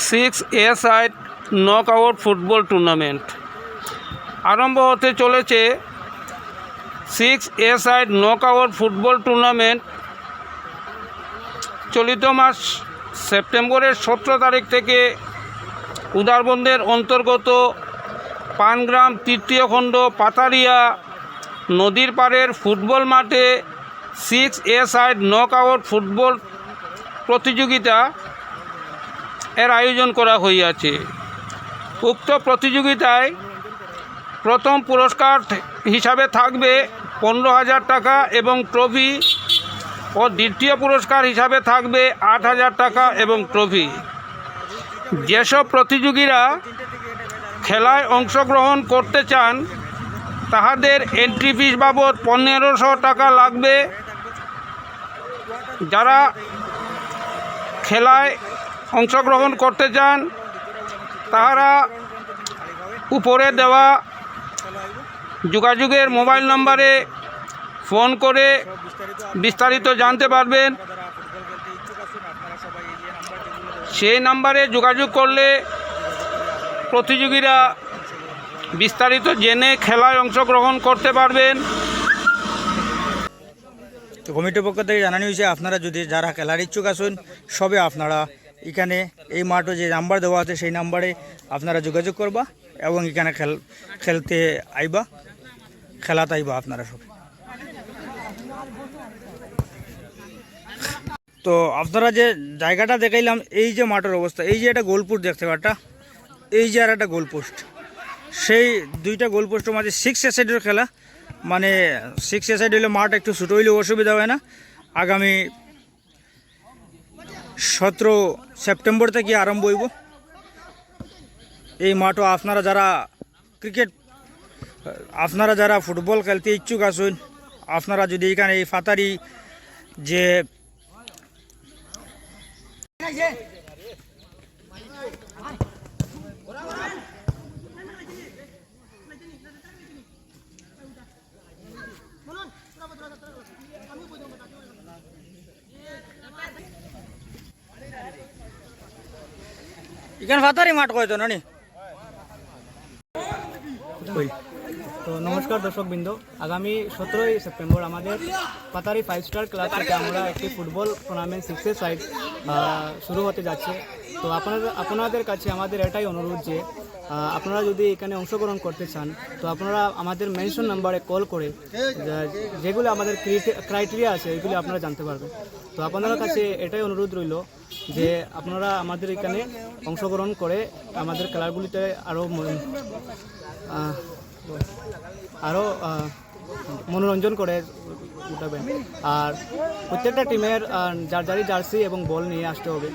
Six a side knock out football tournament. আরম্ভ হতে চলেছে six a side knock out football tournament. চলিত মাস সেপ্টেম্বরের সতেরো তারিখ থেকে উদারবন্দের অন্তর্গত পানগ্রাম তৃতীয় খণ্ড পাতারিয়া নদীর পাড়ের ফুটবল মাঠে six a side knock out football প্রতিযোগিতা এর আয়োজন করা হইয়াছে। উক্ত প্রতিযোগিতায় প্রথম পুরস্কার হিসাবে থাকবে পনেরো হাজার টাকা এবং ট্রফি ও দ্বিতীয় পুরস্কার হিসাবে থাকবে আট হাজার টাকা এবং ট্রফি। যেসব প্রতিযোগীরা খেলায় অংশগ্রহণ করতে চান, তাহাদের এন্ট্রি ফিস বাবদ পনেরোশো টাকা লাগবে। যারা খেলায় অংশগ্রহণ করতে চান তাহারা উপরে দেওয়া যোগাযোগের মোবাইল নম্বরে ফোন করে বিস্তারিত জানতে পারবেন। সেই নাম্বারে যোগাযোগ করলে প্রতিযোগীরা বিস্তারিত জেনে খেলায় অংশগ্রহণ করতে পারবেন। তো কমিটির পক্ষ থেকে জানানো হয়েছে, আপনারা যদি যারা খেলার ইচ্ছুক আসুন সবে আপনারা এখানে এই মাঠে যে নাম্বার দেওয়া আছে, সেই নাম্বারে আপনারা যোগাযোগ করবা এবং এখানে খেল, খেলতে আইবা, খেলাতে আইবা আপনারা সব। তো আপনারা যে জায়গাটা দেখাইলাম, এই যে মাঠের অবস্থা, এই যে একটা গোলপোস্ট দেখতে পারটা, এই যে আর একটা গোলপোস্ট। সেই দুইটা গোলপোস্টের মাঝে সিক্স এসাইডের খেলা মানে সিক্স এসাইড হলে মাঠ একটু ছোটো হইলেও অসুবিধা হয় না। আগামী সতেরো সেপ্টেম্বর থেকে আরম্ভ হইব। এই মাঠও আপনারা যারা ক্রিকেট, আপনারা যারা ফুটবল খেলতে ইচ্ছুক আসুন আপনারা যদি এখানে এই ফাতারি যে এখানে ফাতারি মাঠ কয়তো নানি? তো নমস্কার দর্শকবৃন্দ। আগামী সতেরোই সেপ্টেম্বর আমাদের পাতারি ফাইভ স্টার ক্লাব থেকে আমরা একটি ফুটবল টুর্নামেন্ট সিক্সের সাইড শুরু হতে যাচ্ছে। তো আপনাদের আপনাদের কাছে আমাদের এটাই অনুরোধ যে আপনারা যদি এখানে অংশগ্রহণ করতে চান, তো আপনারা আমাদের মেনশন নাম্বারে কল করে যেগুলো আমাদের ক্রাইটেরিয়া আছে, এগুলি আপনারা জানতে পারবেন। তো আপনাদের কাছে এটাই অনুরোধ রইল যে আপনারা আমাদের এখানে অংশগ্রহণ করে আমাদের খেলাগুলিতে আরও আরও মনোরঞ্জন করে উঠাবেন। আর প্রত্যেকটা টিমের যার যারই জার্সি এবং বল নিয়ে আসতে হবে।